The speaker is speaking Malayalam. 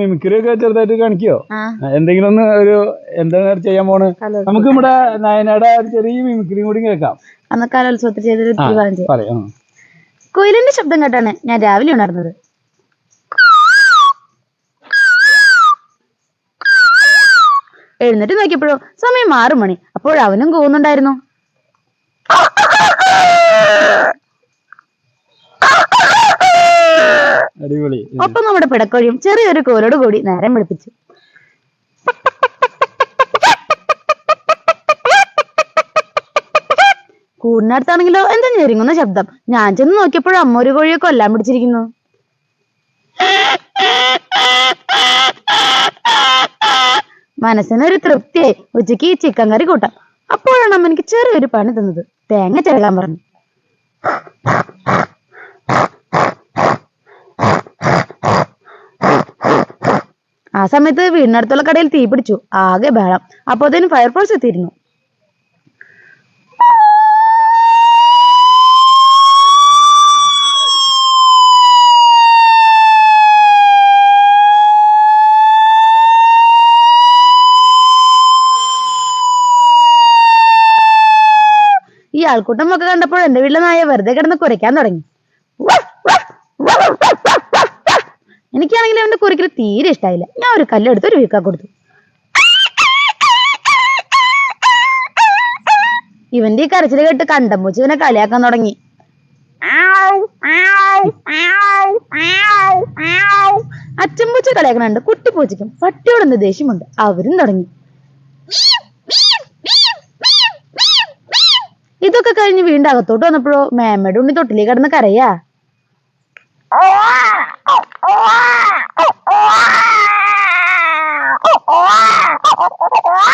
മിമിക്രി ഒക്കെ ചെറുതായിട്ട് കാണിക്കോ? എന്തെങ്കിലും ഒന്ന് ഒരു എന്താ ചെയ്യാൻ പോണ്? നമുക്ക് ഇവിടെ നയനാട് ഒരു ചെറിയ മിമിക്രി കൂടി കേൾക്കാം. അന്ന് കലോത്സവത്തിൽ ചെയ്തൊരു ആ വിഭാഗം പറയാം. കുയിലിന്റെ ശബ്ദം കേട്ടാണ് ഞാൻ രാവിലെ ഉണർന്നത്. എഴുന്നേറ്റ് നോക്കിയപ്പോഴോ സമയം ആറു മണി. അപ്പോൾ അവനും കൂവുന്നുണ്ടായിരുന്നു. അടിപൊളി. ഒപ്പം നമ്മുടെ പിടക്കോഴിയും ചെറിയൊരു കോലോട് കൂടി നേരം വിളിപ്പിച്ചു. കൂടിനടുത്താണെങ്കിലോ എന്താ ഞെരുങ്ങുന്ന ശബ്ദം. ഞാൻ ചെന്ന് നോക്കിയപ്പോഴും അമ്മ ഒരു കോഴിയെ കൊല്ലാൻ പിടിച്ചിരിക്കുന്നു. മനസ്സിനൊരു തൃപ്തിയായി ഉച്ചയ്ക്ക് ഈ ചിക്കൻ കറി കൂട്ടാം. അപ്പോഴാണ് അമ്മ എനിക്ക് ചെറിയൊരു പണി തന്നത്. തേങ്ങ ചിരകാൻ പറഞ്ഞു. ആ സമയത്ത് വീടിനടുത്തുള്ള കടയിൽ തീ പിടിച്ചു. ആകെ ബഹളം. അപ്പോഴത്തേനും ഫയർഫോഴ്സ് എത്തിയിരുന്നു. ഈ ആൾക്കൂട്ടം ഒക്കെ കണ്ടപ്പോൾ എന്റെ വീട്ടിലെ നായ വെറുതെ കിടന്ന് കുരയ്ക്കാൻ തുടങ്ങി. എനിക്കാണെങ്കിൽ അവന്റെ കുറിക്കൽ തീരെ ഇഷ്ടായില്ല. ഞാൻ ഒരു കല്ലെടുത്ത് ഒരു വീക്കാ കൊടുത്തു. ഇവന്റെ ഈ കരച്ചിൽ കേട്ട് കണ്ടമ്പൂച്ച് ഇവനെ കളിയാക്കാൻ തുടങ്ങി. അച്ഛൻപൂച്ച കളിയാക്കണുണ്ട്. കുട്ടിപ്പൂച്ചയ്ക്കും പട്ടിയോട് എന്ത് ദേഷ്യമുണ്ട്. അവരും തുടങ്ങി. ഇതൊക്കെ കഴിഞ്ഞ് വീണ്ടും അകത്തോട്ട് വന്നപ്പോഴോ മേമ്മയുടെ ഉണ്ണി തൊട്ടിലേക്ക് കിടന്ന് കരയാ? Oh!